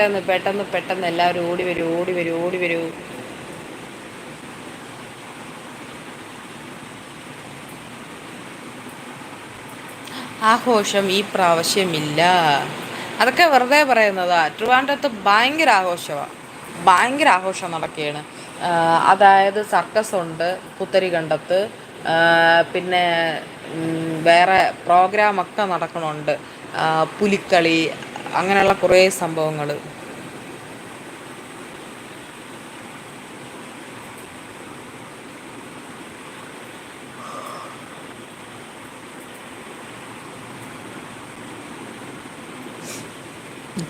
പെട്ടെന്ന് പെട്ടെന്ന് പെട്ടെന്ന് എല്ലാവരും ഓടി വരൂ ഓടി വരൂ ഓടി വരൂ. ആഘോഷം ഈ പ്രാവശ്യമില്ല അതൊക്കെ വെറുതെ പറയുന്നതാ. ട്രിവാൻഡ്രത്ത് ഭയങ്കര ആഘോഷമാണ് ഭയങ്കര ആഘോഷം നടക്കുകയാണ്. അതായത് സർക്കസ് ഉണ്ട് പുത്തരി കണ്ടത്ത് പിന്നെ വേറെ പ്രോഗ്രാമൊക്കെ നടക്കണുണ്ട്. പുലിക്കളി അങ്ങനെയുള്ള കുറേ സംഭവങ്ങൾ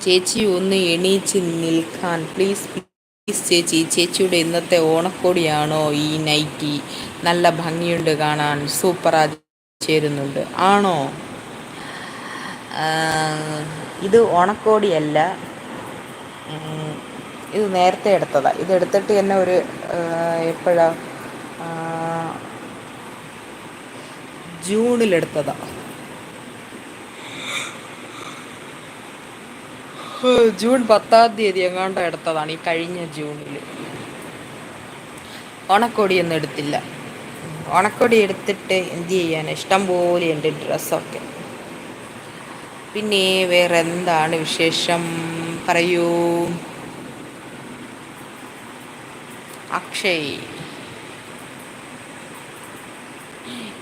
ചേച്ചി ഒന്ന് എണീച്ച് നിൽക്കാൻ. പ്ലീസ് പ്ലീസ് ചേച്ചി ചേച്ചിയുടെ ഇന്നത്തെ ഓണക്കോടിയാണോ ഈ നൈറ്റി? നല്ല ഭംഗിയുണ്ട് കാണാൻ. സൂപ്പറാ ചേരുന്നുണ്ട്. ആണോ? ഇത് ഉണക്കോടിയല്ല ഇത് നേരത്തെ എടുത്തതാണ് ഇത് എടുത്തിട്ട് തന്നെ ഒരു എപ്പോഴാണ് ജൂണിലെടുത്തതാണ് ജൂൺ പത്താം തീയതി എങ്ങാണ്ട് എടുത്തതാണ് ഈ കഴിഞ്ഞ ജൂണിൽ ഓണക്കോടിയൊന്നും എടുത്തില്ല. ഓണക്കോടി എടുത്തിട്ട് എന്ത് ചെയ്യാൻ ഇഷ്ടം പോലെ ഉണ്ട് ഡ്രസ്സൊക്കെ. പിന്നെ വേറെ എന്താണ് വിശേഷം? പറയൂ. അക്ഷയ്.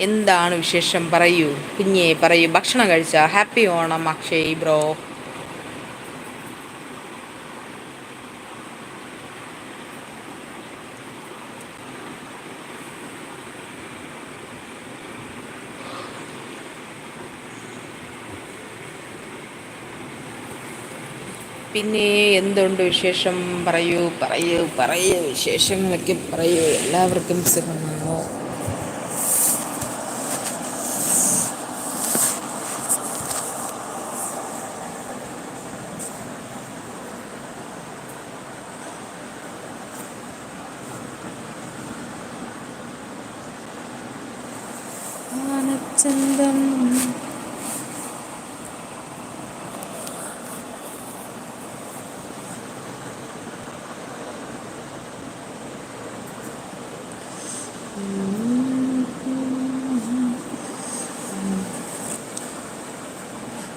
എന്താണ് വിശേഷം? പറയൂ. കുഞ്ഞേ പറയൂ. ഭക്ഷണം കഴിച്ച? Happy Onam Akshay bro. പിന്നെ എന്തുണ്ട് വിശേഷം? പറയൂ പറയൂ പറയൂ. വിശേഷങ്ങളൊക്കെ പറയൂ. എല്ലാവർക്കും സുഖമാണോ? ആനച്ചന്തം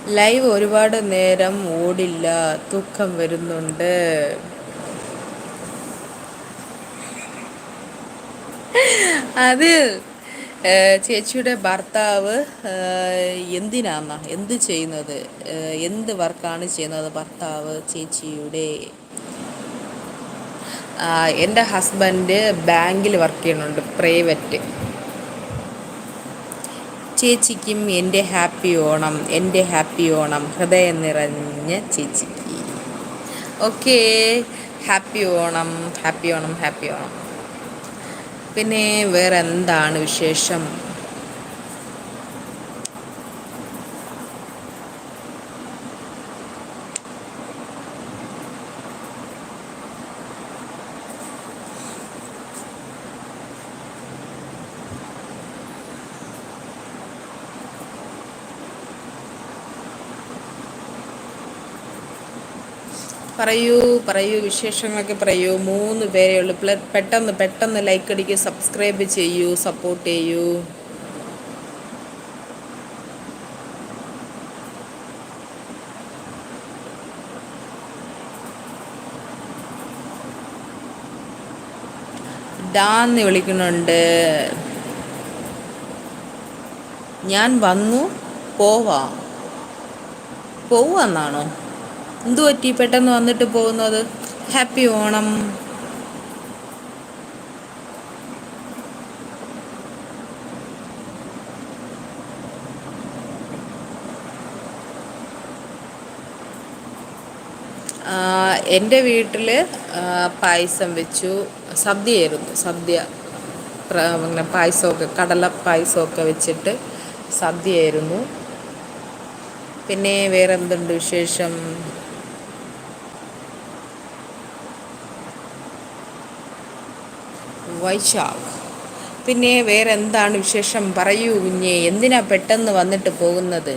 ലൈവ് ഒരുപാട് നേരം ഓടില്ല. തൂക്കം വരുന്നുണ്ട്. അത് ചേച്ചിയുടെ ഭർത്താവ് എന്തിനാന്ന? എന്ത് ചെയ്യുന്നത്? എന്ത് വർക്കാണ് ചെയ്യുന്നത് ഭർത്താവ് ചേച്ചിയുടെ? എന്റെ ഹസ്ബൻഡ് ബാങ്കിൽ വർക്ക് ചെയ്യുന്നുണ്ട് പ്രൈവറ്റ്. ചേച്ചിക്കും എന്റെ ഹാപ്പി ഓണം എന്റെ ഹാപ്പി ഓണം. ഹൃദയം നിറഞ്ഞ ചേച്ചിക്ക്. Okay happy Onam happy Onam happy Onam. പിന്നെ വേറെ എന്താണ് വിശേഷം? പറയൂ പറയൂ വിശേഷങ്ങളൊക്കെ പറയൂ. മൂന്ന് പേരേ ഉള്ളൂ. പെട്ടെന്ന് പെട്ടെന്ന് ലൈക്ക് അടിക്കുക സബ്സ്ക്രൈബ് ചെയ്യൂ സപ്പോർട്ട് ചെയ്യൂ. ഡാന്ന് വിളിക്കുന്നുണ്ട്. ഞാൻ വന്നു പോവാ. പോവാന്നാണോ? എന്തു പറ്റി? പെട്ടെന്ന് വന്നിട്ട് പോകുന്നത്? ഹാപ്പി ഓണം. എന്റെ വീട്ടിൽ പായസം വെച്ചു. സദ്യയായിരുന്നു. സദ്യ അങ്ങനെ പായസമൊക്കെ കടല പായസമൊക്കെ വെച്ചിട്ട് സദ്യയായിരുന്നു. പിന്നെ വേറെ എന്തുണ്ട് വിശേഷം? വൈശാഖ് പിന്നെ വേറെന്താണ് വിശേഷം? പറയൂ കുഞ്ഞേ എന്തിനാ പെട്ടെന്ന് വന്നിട്ട് പോകുന്നത്?